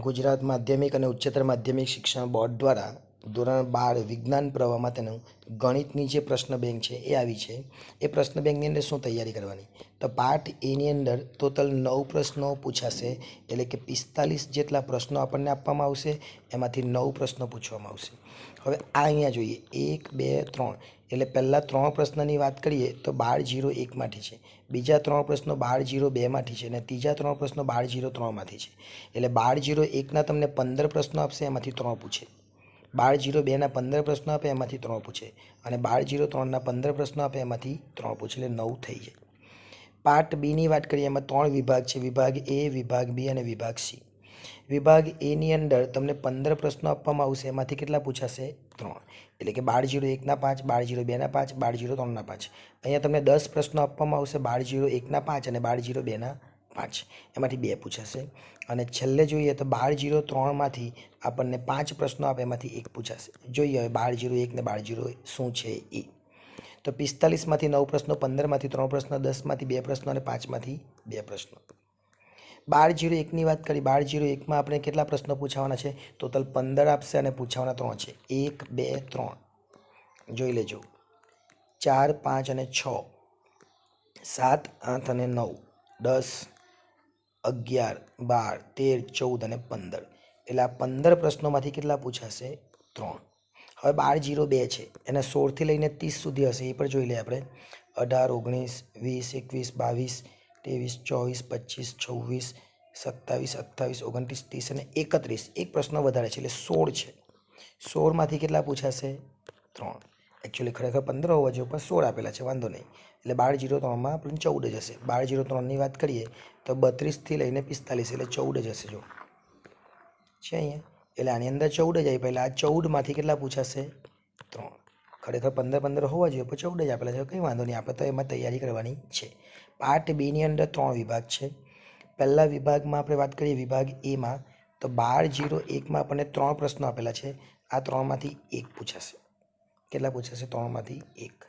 ગુજરાત માધ્યમિક અને ઉચ્ચતર માધ્યમિક શિક્ષણ બોર્ડ દ્વારા ધોરણ બાર વિજ્ઞાન પ્રવાહમાં તેનું ગણિતની જે પ્રશ્ન બેંક છે એ આવી છે. એ પ્રશ્ન બેંકની અંદર શું તૈયારી કરવાની? તો પાર્ટ એની અંદર ટોટલ નવ પ્રશ્નો પૂછાશે, એટલે કે પિસ્તાલીસ જેટલા પ્રશ્નો આપણને આપવામાં આવશે, એમાંથી નવ પ્રશ્નો પૂછવામાં આવશે. હવે આ અહીંયા જોઈએ. એક, બે, ત્રણ. એટલે પહેલાં ત્રણ પ્રશ્નની વાત કરીએ તો બાર જીરો એકમાંથી છે. બીજા ત્રણ પ્રશ્નો બાર જીરો બેમાંથી છે અને ત્રીજા ત્રણ પ્રશ્નો બાર જીરો ત્રણમાંથી છે. એટલે બાર જીરો એકના તમને પંદર પ્રશ્નો આપશે, એમાંથી ત્રણ પૂછે. બાર જીરો બેના પંદર પ્રશ્નો આપે, એમાંથી ત્રણ પૂછે. અને બાર જીરો ત્રણના પંદર પ્રશ્નો આપે, એમાંથી ત્રણ પૂછે, એટલે નવ થઈ જાય. પાર્ટ બીની વાત કરીએ, એમાં ત્રણ વિભાગ છે. વિભાગ એ, વિભાગ બી અને વિભાગ સી. વિભાગ એની અંદર તમને પંદર પ્રશ્નો આપવામાં આવશે, એમાંથી કેટલા પૂછાશે? ત્રણ. એટલે કે બાર જીરો એકના પાંચ, બાર જીરો બેના પાંચ, બાર જીરો ત્રણના પાંચ. અહીંયા તમને દસ પ્રશ્નો આપવામાં આવશે, બાર જીરો એકના પાંચ અને બાર જીરો બેના પાંચ. એમાંથી બે પૂછાશે. અને છેલ્લે જોઈએ તો બાર જીરો ત્રણમાંથી આપણને પાંચ પ્રશ્નો આપે, એમાંથી એક પૂછાશે. જોઈએ હવે બાર જીરો એક ને બાર જીરો શું છે એ તો પિસ્તાલીસમાંથી નવ પ્રશ્નો, પંદરમાંથી ત્રણ પ્રશ્નો, દસમાંથી બે પ્રશ્નો અને પાંચમાંથી બે પ્રશ્નો. બાર જીરો એકની વાત કરી. બાર જીરો એકમાં આપણે કેટલા પ્રશ્નો પૂછાવાના છે? ટોટલ પંદર આપશે અને પૂછાવાના ત્રણ છે. એક, બે, ત્રણ. જોઈ લેજો. ચાર, પાંચ અને છ. સાત, આઠ અને નવ. દસ અગિયાર, બાર, તેર, ચૌદ અને પંદર. એટલે આ પંદર પ્રશ્નોમાંથી કેટલા પૂછાશે? ત્રણ. હવે બાર જીરો બે છે. એને સોળથી લઈને ત્રીસ સુધી હશે. એ પણ જોઈ લઈએ આપણે. અઢાર, ઓગણીસ, વીસ, એકવીસ, બાવીસ, ત્રેવીસ, ચોવીસ, પચીસ, છવ્વીસ, સત્તાવીસ, અઠ્ઠાવીસ, ઓગણત્રીસ, ત્રીસ અને એકત્રીસ. એક પ્રશ્ન વધારે છે. એટલે સોળ છે. સોળમાંથી કેટલા પૂછાશે? ત્રણ. એકચ્યુઅલી ખરેખર પંદર હોવા જોઈએ પણ સોળ આપેલા છે, વાંધો નહીં. એટલે બાર જીરો ત્રણમાં આપણને ચૌદ જ હશે. બાર જીરો ત્રણની વાત કરીએ, તો બત્રીસથી લઈને પિસ્તાલીસ, એટલે ચૌદ જ હશે, જો. છે અહીંયા? એટલે આની અંદર ચૌદ જ આવી પહેલાં આ ચૌદમાંથી કેટલા પૂછાશે? ત્રણ. ખરેખર પંદર પંદર હોવા જોઈએ, પણ ચૌદ જ આપેલા છે. કંઈ વાંધો નહીં, આપણે તો એમાં તૈયારી કરવાની છે. પાર્ટ બીની અંદર ત્રણ વિભાગ છે. પહેલા વિભાગમાં આપણે વાત કરીએ વિભાગ એમાં તો બાર જીરો એકમાં આપણને ત્રણ પ્રશ્નો આપેલા છે. આ ત્રણમાંથી એક પૂછાશે. કેટલા પૂછાશે ત્રણમાંથી એક.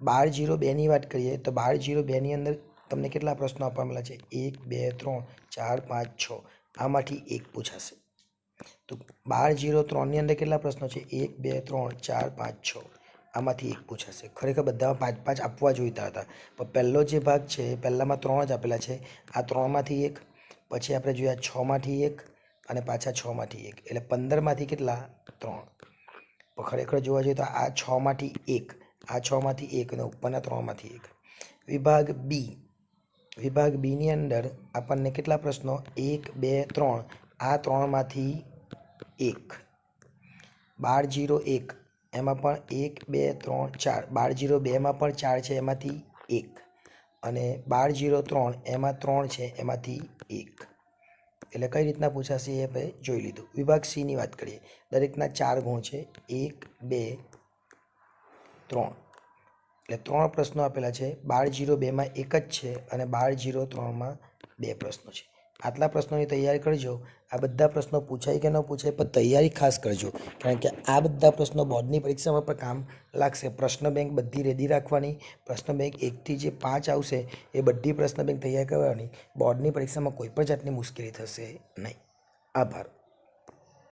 બાર જીરો બેની વાત કરીએ તો બાર જીરો બેની અંદર તમને કેટલા પ્રશ્નો આપવામાં છે? એક, બે, ત્રણ, ચાર, પાંચ, છ. આમાંથી એક પૂછાશે. તો બાર જીરો ત્રણની અંદર કેટલા પ્રશ્નો છે? એક, બે, ત્રણ, ચાર, પાંચ, છ. આમાંથી એક પૂછાશે. ખરેખર બધામાં પાંચ પાંચ આપવા જોઈતા હતા. પણ પહેલો જે ભાગ છે, પહેલામાં ત્રણ જ આપેલા છે. આ ત્રણમાંથી એક, પછી આપણે જોયા છમાંથી એક અને પાછા છમાંથી એક. એટલે પંદરમાંથી કેટલા? ત્રણ. ખરેખર જોવા જઈએ તો આ છમાંથી એક, આ છમાંથી એક અને ઉપરના ત્રણમાંથી એક. વિભાગ બી, વિભાગ બીની અંદર આપણને કેટલા પ્રશ્નો? એક, બે, ત્રણ. આ ત્રણમાંથી એક. બાર, જીરો, એક. એમાં પણ એક, બે, ત્રણ, ચાર. બાર, જીરો, બેમાં પણ ચાર છે, એમાંથી એક. અને બાર, જીરો, ત્રણ, એમાં ત્રણ છે, એમાંથી એક. એટલે કઈ રીતના પૂછાશે એ આપણે જોઈ લીધું. વિભાગ સીની વાત કરીએ. દરેકના ચાર ગુણ છે. એક, બે, ત્રણ. એટલે ત્રણ પ્રશ્નો આપેલા છે. બાર જીરો બેમાં એક જ છે અને બાર જીરો ત્રણમાં બે પ્રશ્નો છે. આટલા પ્રશ્નોની તૈયારી કરજો. આ બધા પ્રશ્નો પૂછાય કે ન પૂછાય પણ તૈયારી ખાસ કરજો. કારણ કે આ બધા પ્રશ્નો બોર્ડની પરીક્ષામાં પણ કામ લાગશે. પ્રશ્ન બેંક બધી રેડી રાખવાની. પ્રશ્ન બેંક એકથી જે પાંચ આવશે એ બધી પ્રશ્ન બેંક તૈયાર કરવાની. બોર્ડની પરીક્ષામાં કોઈ પણ જાતની મુશ્કેલી થશે નહીં. આભાર.